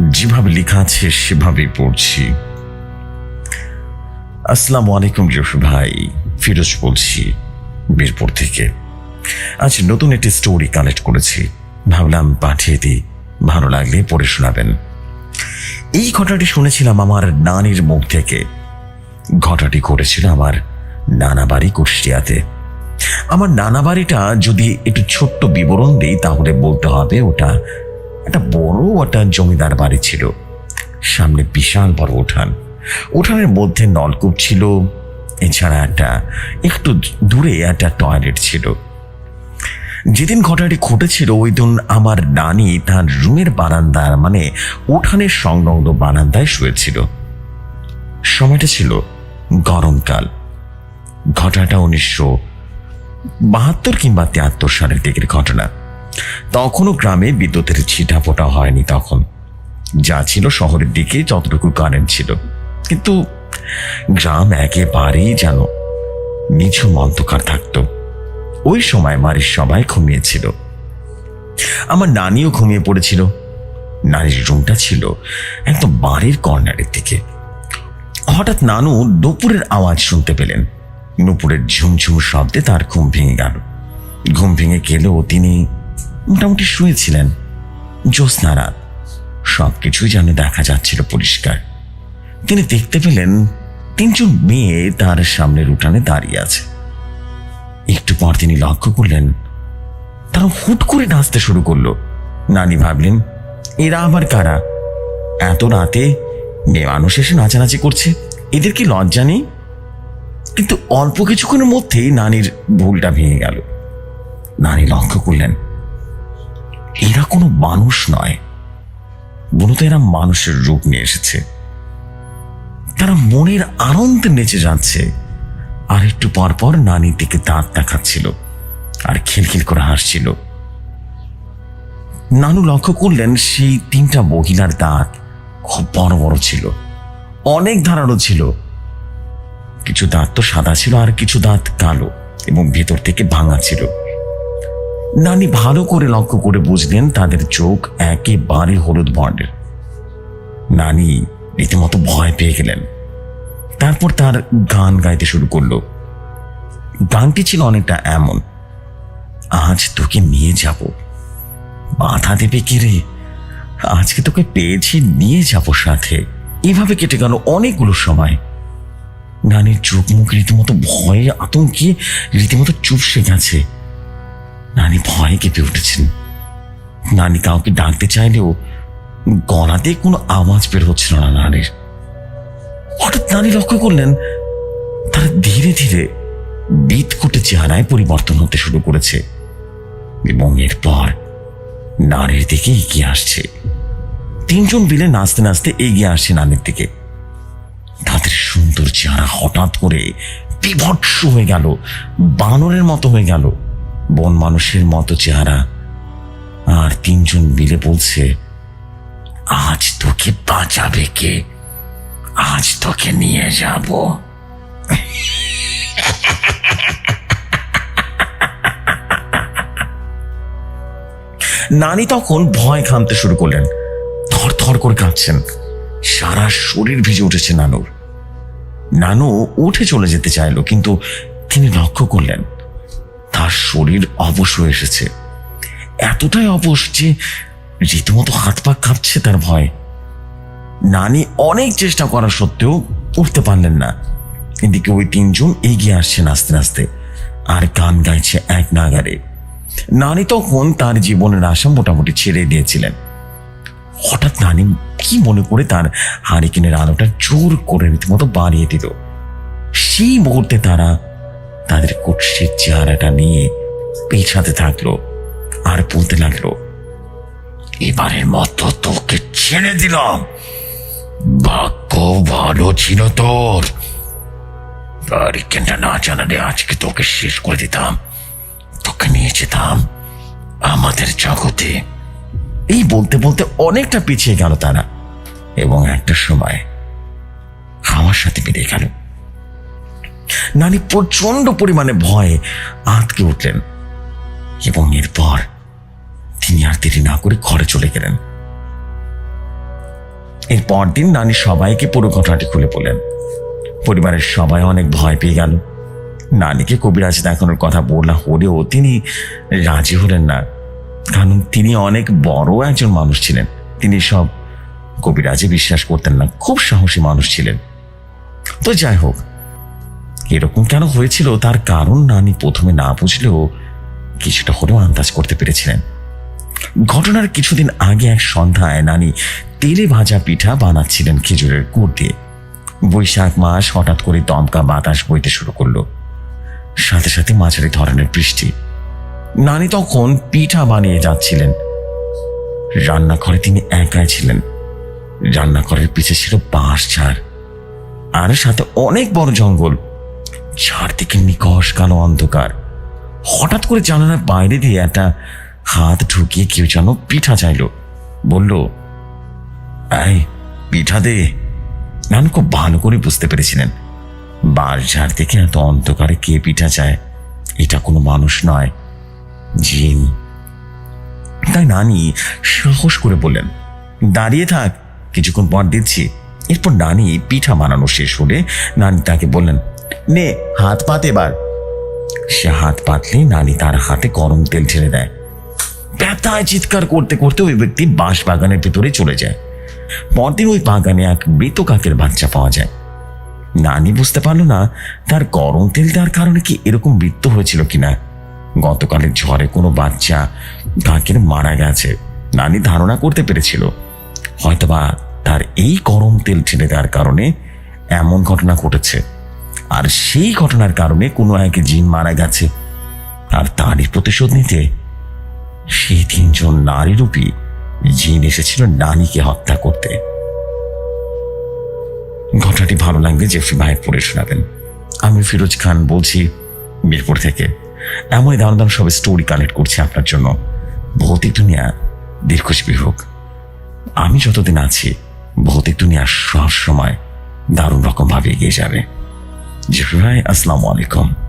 যেভাবে লেখা আছে, সেভাবেই পড়ছি। আসসালামু আলাইকুম জসু ভাই, ফিরোজ বলছি বীরপুর থেকে। আজ নতুন একটি স্টোরি কালেক্ট করেছি। ভাবলাম পাঠিয়ে দিই, ভালো লাগলে পড়ে শোনাবেন। এই ঘটনাটি শুনেছিলাম আমার নানির মুখ থেকে। ঘটনাটি ঘটেছিল আমার নানা বাড়ি কুষ্টিয়াতে। আমার নানা বাড়িটা যদি একটু ছোট্ট বিবরণ দিই, তাহলে বলতে হবে ওটা একটা বড় একটা জমিদার বাড়ি ছিল। সামনে বিশাল বড় উঠান। উঠানের মধ্যে নলকূপ ছিল, এছাড়া একটা একটু দূরে একটা টয়লেট ছিল। যেদিন ঘটনাটি ঘটেছিল, ওই দিন আমার নানি তার রুমের বারান্দার মানে উঠানের সংলগ্ন বারান্দায় শুয়েছিল। সময়টা ছিল গরমকাল। ঘটনাটা উনিশশো বাহাত্তর কিংবা তিয়াত্তর সালের দিকের ঘটনা। তখনও গ্রামে বিদ্যুতের ছিটা ফোটা হয়নি তখন। যা ছিল শহরের দিকে যতটুকু কারেন্ট ছিল। কিন্তু গ্রাম একেবারেই যেন নিঝুম অন্ধকার থাকতো। ওই সময় বাড়ির সবাই ঘুমিয়েছিল। আমার নানিও ঘুমিয়ে পড়েছিল। নানির রুমটা ছিল একদম বাড়ির কর্নারের দিকে। হঠাৎ নানু দুপুরের আওয়াজ শুনতে পেলেন। নুপুরের ঝুমঝুম শব্দে তার ঘুম ভেঙে গেল। ঘুম ভেঙে গেলেও তিনি মোটামুটি শুয়েছিলেন। জ্যোৎস্না রাত সবকিছুই যেন দেখা যাচ্ছিল পরিষ্কার। তিনি দেখতে পেলেন তিনজন মেয়ে তার সামনের উঠানে দাঁড়িয়ে আছে। একটু পর তিনি লক্ষ্য করলেন, তারা হুট করে নাচতে শুরু করল। নানি ভাবলেন, এরা আবার কারা? এত রাতে মেয়ে মানুষ এসে নাচানাচি করছে, এদের কি লজ্জা নেই? কিন্তু অল্প কিছুক্ষণের মধ্যেই নানির ভুলটা ভেঙে গেল। নানি লক্ষ্য করলেন এরা কোনো মানুষ নয়। মূলত এরা মানুষের রূপ নিয়ে এসেছে। তারা মনের আনন্দে নেচে যাচ্ছে। আর একটু পর পর নানির দিকে দাঁত দেখাচ্ছিল আর খিলখিল করে হাসছিল। নানু লক্ষ্য করলেন সেই তিনটা মহিলার দাঁত খুব বড় বড় ছিল, অনেক ধারালো ছিল। কিছু দাঁত তো সাদা ছিল আর কিছু দাঁত কালো এবং ভেতর থেকে ভাঙা ছিল। নানি ভালো করে লক্ষ্য করে বুঝলেন তাদের চোখ একেবারে হলুদ বর্ণের। নানি রীতিমতো ভয় পেয়ে গেলেন। তারপর তার গান গাইতে শুরু করল। গানটি ছিল অনেকটা এমন, আজ তোকে নিয়ে যাব। বাধা দেবে কে রে? আজকে তোকে পেয়েছি, নিয়ে যাব সাথে। এভাবে কেটে গেল অনেকগুলো সময়। নানির চোখ মুখ রীতিমতো ভয়ে আতঙ্কে রীতিমতো চুপসে গেছে। নানি ভয়ে কেঁপে উঠেছেন। নানি কাউকে ডাকতে চাইলেও গলাতে কোনো আওয়াজ বের হচ্ছিল না নানির। হঠাৎ নানি লক্ষ্য করলেন, তারা ধীরে ধীরে বিদকুটে চেহারায় পরিবর্তন হতে শুরু করেছে এবং এরপর নারীর দিকে এগিয়ে আসছে। তিনজন বিলে নাচতে নাচতে এগিয়ে আসছে নানির দিকে। তাদের সুন্দর চেহারা হঠাৎ করে বিভৎস হয়ে গেল, বানরের মতো হয়ে গেল। বন মানুষের মতো চেহারা। আর তিনজন মিলে বলছে, আজ তোকে বাঁচাবে কে? আজ তোকে নিয়ে যাব। নানি তখন ভয় খামতে শুরু করলেন। থর থর করে কাঁদছেন। সারা শরীর ভিজে উঠেছে নানুর। নানু উঠে চলে যেতে চাইল, কিন্তু তিনি লক্ষ্য করলেন তার শরীর অবশ হয়ে এসেছে। এতটাই অবশ যে রীতিমতো হাত পা কাঁপছে তার ভয়। নানি অনেক চেষ্টা করা সত্ত্বেও উঠতে পারলেন না। এদিকে ওই তিনজন এগিয়ে আসছেন আস্তে আস্তে, আর গান গাইছে এক নাগারে নানি তখন তার জীবনের আশা মোটামুটি ছেড়ে দিয়েছিলেন। হঠাৎ নানি কি মনে করে তার হারিকেনের আলোটা জোর করে রীতিমতো বাড়িয়ে দিল। সেই মুহূর্তে তারা তাদের কুৎসির চেহারাটা নিয়ে পেছাতে থাকল আর বলতে লাগল, এবারের মতো তোকে ছেড়ে দিলাম। ভাগ্য ভালো ছিল তোর। হারিকেনটা না জানালে আজকে তোকে শেষ করে দিতাম। তোকে নিয়ে যেতাম আমাদের জগতে। এই বলতে বলতে অনেকটা পিছিয়ে গেল তারা। এবং একটা সময় হাওয়ার সাথে বেরিয়ে গেল। নানি প্রচণ্ড পরিমাণে ভয়ে আটকে উঠলেন এবং এরপর তিনি আর দেরি না করে ঘরে চলে গেলেন। এর পরদিন নানি সবাইকে পুরো ঘটনাটি খুলে বললেন। পরিবারের সবাই অনেক ভয় পেয়ে গেল। নানিকে কবিরাজ দেখানোর কথা বলা হলেও তিনি রাজি হলেন না, কারণ তিনি অনেক বড় একজন মানুষ ছিলেন। তিনি সব কবিরাজে বিশ্বাস করতেন না, খুব সাহসী মানুষ ছিলেন। তো যাই হোক এরকম কেন হয়েছিল? তার কারণ নানি প্রথমে না বুঝলেও কিছুটা হলেও আন্দাজ করতে পেরেছিলেন। ঘটনার কিছুদিন আগে এক সন্ধ্যায় নানি তেলে ভাজা পিঠা বানাচ্ছিলেন খেজুরের গুড় দিয়ে। বৈশাখ মাস হঠাৎ করে দমকা বাতাস বইতে শুরু করল। সাথে সাথে মাঝারি ধরনের বৃষ্টি। নানি তখন পিঠা বানিয়ে যাচ্ছিলেন। রান্নাঘরে তিনি একাই ছিলেন। রান্নাঘরের পিছে ছিল বাঁশ ঝাড়। আর সাথে অনেক বড় জঙ্গল। চারদিকে নিকশ কালো অন্ধকার। হঠাৎ করে জানালার বাইরে দিয়ে একটা হাত ঢুকিয়ে কেউ যেন পিঠা চাইলো। বলল, এই, পিঠা দে। নানু খুব ভালো করে বুঝতে পেরেছিলেন। বাঁশ ঝাড় থেকে এত অন্ধকারে কে পিঠা চায়, এটা কোনো মানুষ নয়, জিন। তাই নানি সাহস করে বললেন, দাঁড়িয়ে থাক, কিছুক্ষণ পর দিচ্ছি এরপর নানি পিঠা বানানো শেষ হলে নানি তাকে বললেন নে, হাত পাত এবার। সে হাত পাতলে নানি তার হাতে গরম তেল ঢেলে দেয়। ব্যথায় চিৎকার করতে করতে ওই ব্যক্তি বাঁশ বাগানের ভেতরে চলে যায়। পরদিন ওই বাগানে এক মৃত কাকের বাচ্চা পাওয়া যায়। নানি বুঝতে পারল না, তার গরম তেল দেওয়ার কারণে কি এরকম মৃত্যু হয়েছিল কিনা। গতকালের ঝড়ে কোনো বাচ্চা কাকের মারা গেছে। নানি ধারণা করতে পেরেছিল। হয়তোবা তার এই গরম তেল ছেড়ে দেওয়ার কারণে এমন ঘটনা ঘটেছে। আর সেই ঘটনার কারণে কোনো এক জিন মারা গেছে। আর তারই প্রতিশোধ নিতে সেই তিনজন নারীরূপী জিন এসেছিল নানিকে হত্যা করতে। ঘটনাটি ভালো লাগবে জেফরি ভাইয়ের পড়ে শোনাবেন। আমি ফিরোজ খান বলছি, মিরপুর থেকে। এমনই দারুণ দারুণ সব স্টোরি কালেক্ট করছি আপনার জন্য। ভৌতিক দুনিয়া দীর্ঘজীবী হোক। আমি যতদিন আছি, ভৌতিক দুনিয়া সব সময় দারুণ রকম ভাবে এগিয়ে যাবে। জেফরি ভাই আসসালামু আলাইকুম।